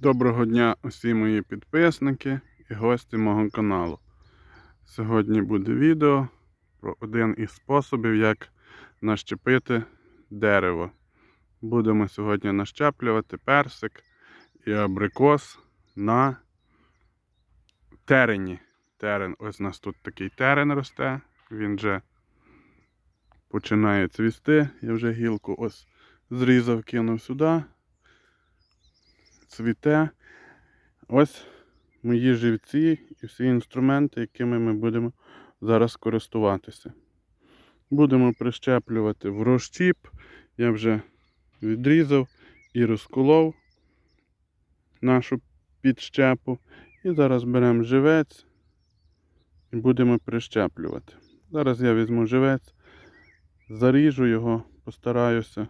Доброго дня усі мої підписники і гості мого каналу. Сьогодні буде відео про один із способів, як нащепити дерево. Будемо сьогодні нащеплювати персик і абрикос на терені. Терен, ось у нас тут такий терен росте, він вже починає цвісти. Я вже гілку ось зрізав, кинув сюди цвіте. Ось мої живці і всі інструменти, якими ми будемо зараз користуватися. Будемо прищеплювати в розчіп. Я вже відрізав і розколов нашу підщепу. І зараз беремо живець і будемо прищеплювати. Зараз я візьму живець, заріжу його, постараюся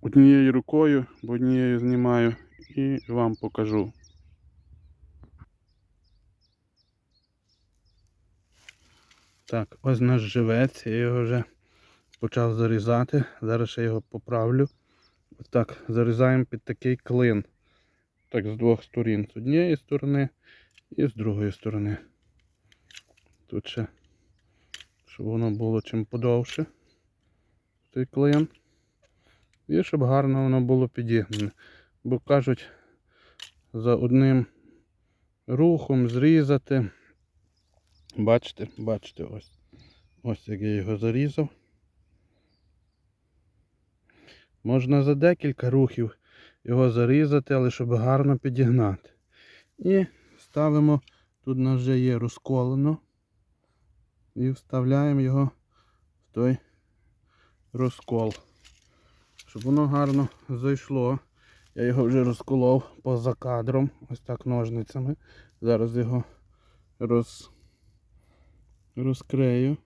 однією рукою, бо однією знімаю і вам покажу. Так, ось наш живець, я його вже почав зарізати. Зараз я його поправлю. Ось так, зарізаємо під такий клин. Так, з двох сторін. З однієї сторони і з другої сторони. Тут ще, щоб воно було чим подовше. Цей клин. І щоб гарно воно було підігнане. Бо кажуть, за одним рухом зрізати. Бачите, бачите, ось. Ось як я його зарізав. Можна за декілька рухів його зарізати, але щоб гарно підігнати. І ставимо, тут у нас вже є розколено. І вставляємо його в той розкол щоб воно гарно зайшло. Я його вже розколов поза кадром, ось так ножницями. Зараз його роз... розкрию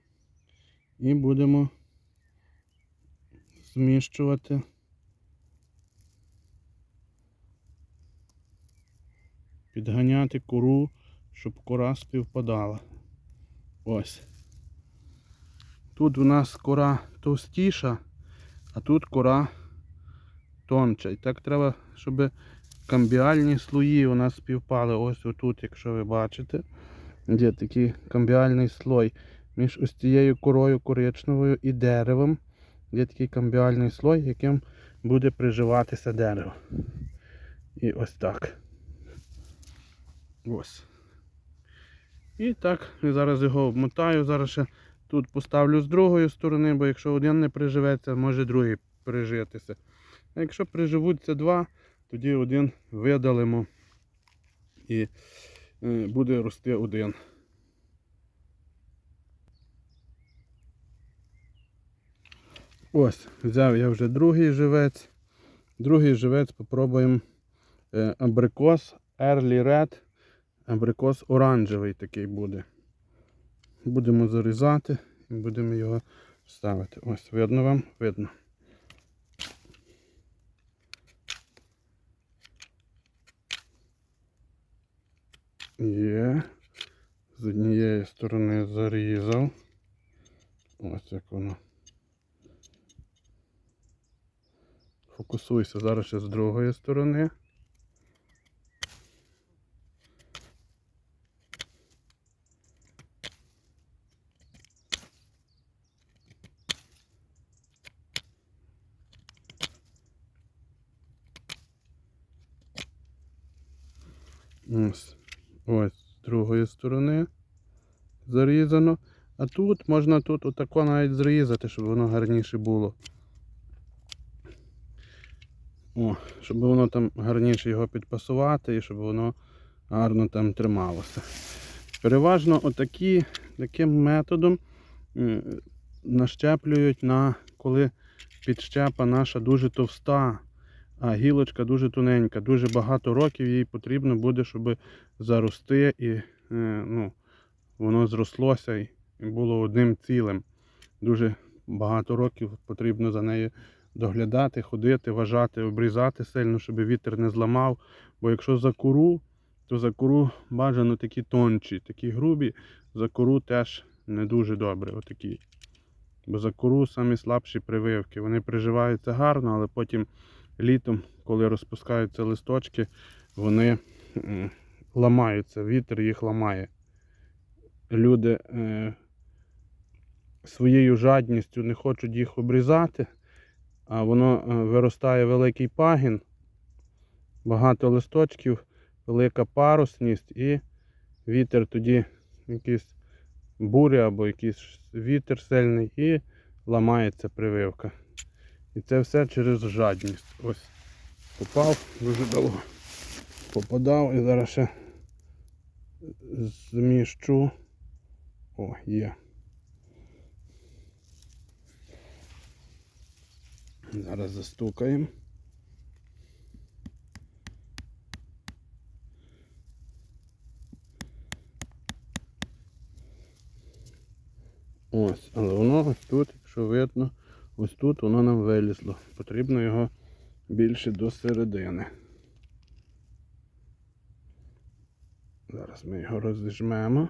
і будемо зміщувати. Підганяти кору, щоб кора співпадала. Ось. Тут у нас кора товстіша, а тут кора тонча. І так треба, щоб камбіальні слої у нас співпали. Ось отут, якщо ви бачите, є такий камбіальний слой. Між ось цією корою коричневою і деревом. Є такий камбіальний слой, яким буде приживатися дерево. І ось так. Ось. І так, я зараз його обмотаю. Зараз ще тут поставлю з другої сторони, бо якщо один не приживеться, може другий прижитися. А якщо приживуться два, тоді один видалимо і е, буде рости один. Ось, взяв я вже другий живець. Другий живець попробуємо е, абрикос Early Red. Абрикос оранжевий такий буде. Будемо зарізати і будемо його ставити. Ось, видно вам? Видно. Є. З однієї сторони зарізав. Ось як воно. Фокусуйся зараз ще з другої сторони. Ось. Ось з другої сторони зарізано. А тут можна тут отако навіть зрізати, щоб воно гарніше було. О, щоб воно там гарніше його підпасувати і щоб воно гарно там трималося. Переважно отакі, таким методом е, нащеплюють на коли підщепа наша дуже товста, а гілочка дуже тоненька. Дуже багато років їй потрібно буде, щоб зарости і е, ну, воно зрослося і було одним цілим. Дуже багато років потрібно за нею доглядати, ходити, вважати, обрізати сильно, щоб вітер не зламав. Бо якщо за кору, то за кору бажано такі тончі, такі грубі, за кору теж не дуже добре. Отакі. Бо за кору самі слабші прививки. Вони приживаються гарно, але потім літом, коли розпускаються листочки, вони ламаються, вітер їх ламає. Люди е, своєю жадністю не хочуть їх обрізати, а воно е, виростає великий пагін, багато листочків, велика парусність і вітер тоді якийсь буря або якийсь вітер сильний і ламається прививка. І це все через жадність. Ось попав дуже довго. Попадав і зараз ще зміщу. О, є. Зараз застукаємо. Ось, але воно тут, якщо видно, ось тут воно нам вилізло. Потрібно його більше до середини. Зараз ми його розіжмемо.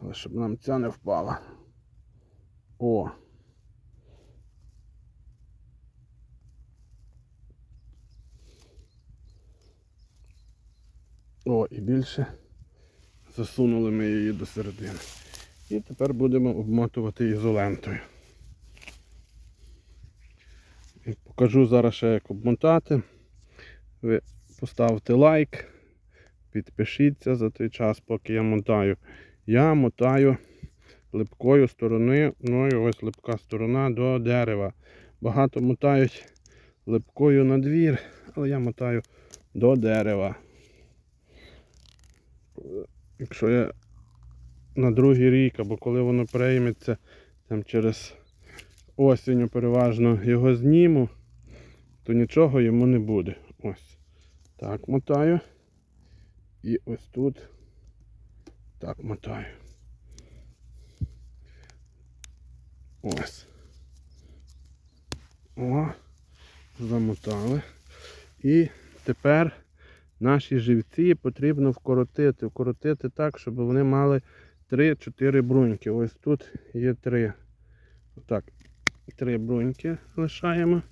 Але щоб нам ця не впала. О! О, і більше засунули ми її до середини. І тепер будемо обмотувати ізолентою. І покажу зараз ще як обмотати. Ви поставте лайк, підпишіться за той час, поки я мотаю. Я мотаю липкою стороною, ну і ось липка сторона до дерева. Багато мотають липкою на двір, але я мотаю до дерева. Якщо я на другий рік, або коли воно прийметься там через осінь переважно його зніму, то нічого йому не буде. Ось. Так мотаю. І ось тут так мотаю. Ось. О, замотали. І тепер наші живці потрібно вкоротити. Вкоротити так, щоб вони мали 3-4 бруньки. Ось тут є 3. Отак, 3 бруньки лишаємо.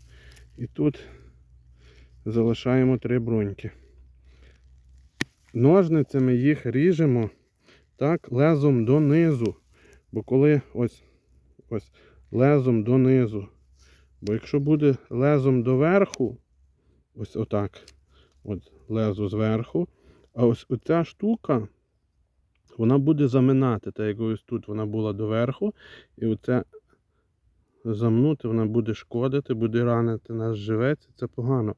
І тут залишаємо 3 бруньки. Ножницями їх ріжемо так лезом донизу. Бо коли ось ось лезом донизу. Бо якщо буде лезом доверху, ось отак, от лезо зверху, а ось оця штука, вона буде заминати, так як ось тут вона була доверху, і оце замнути, вона буде шкодити, буде ранити наш живець, це погано.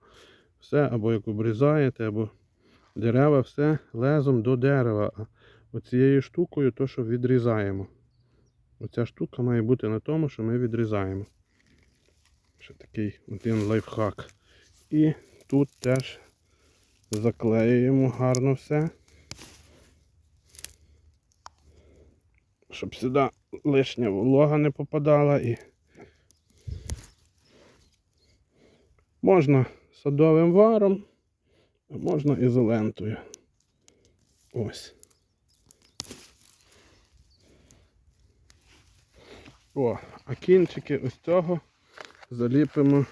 Все, або як обрізаєте, або дерева, все лезом до дерева. А оцією штукою то, що відрізаємо. Оця штука має бути на тому, що ми відрізаємо. Ще такий один лайфхак. І тут теж заклеюємо гарно все. Щоб сюди лишня волога не попадала і можна садовим варом, а можна ізолентою. Ось. О, а кінчики ось цього заліпимо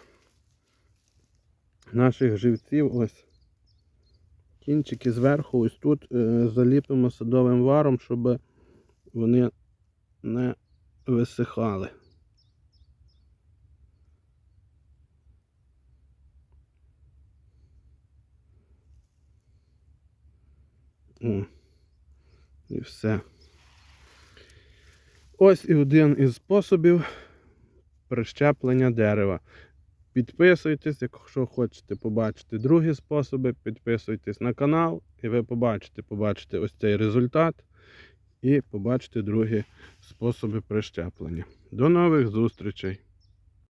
наших живців. Ось. Кінчики зверху, ось тут е, заліпимо садовим варом, щоб вони не висихали. О, і все. Ось і один із способів прищеплення дерева. Підписуйтесь, якщо хочете побачити другі способи, підписуйтесь на канал і ви побачите, побачите ось цей результат і побачите другі способи прищеплення. До нових зустрічей!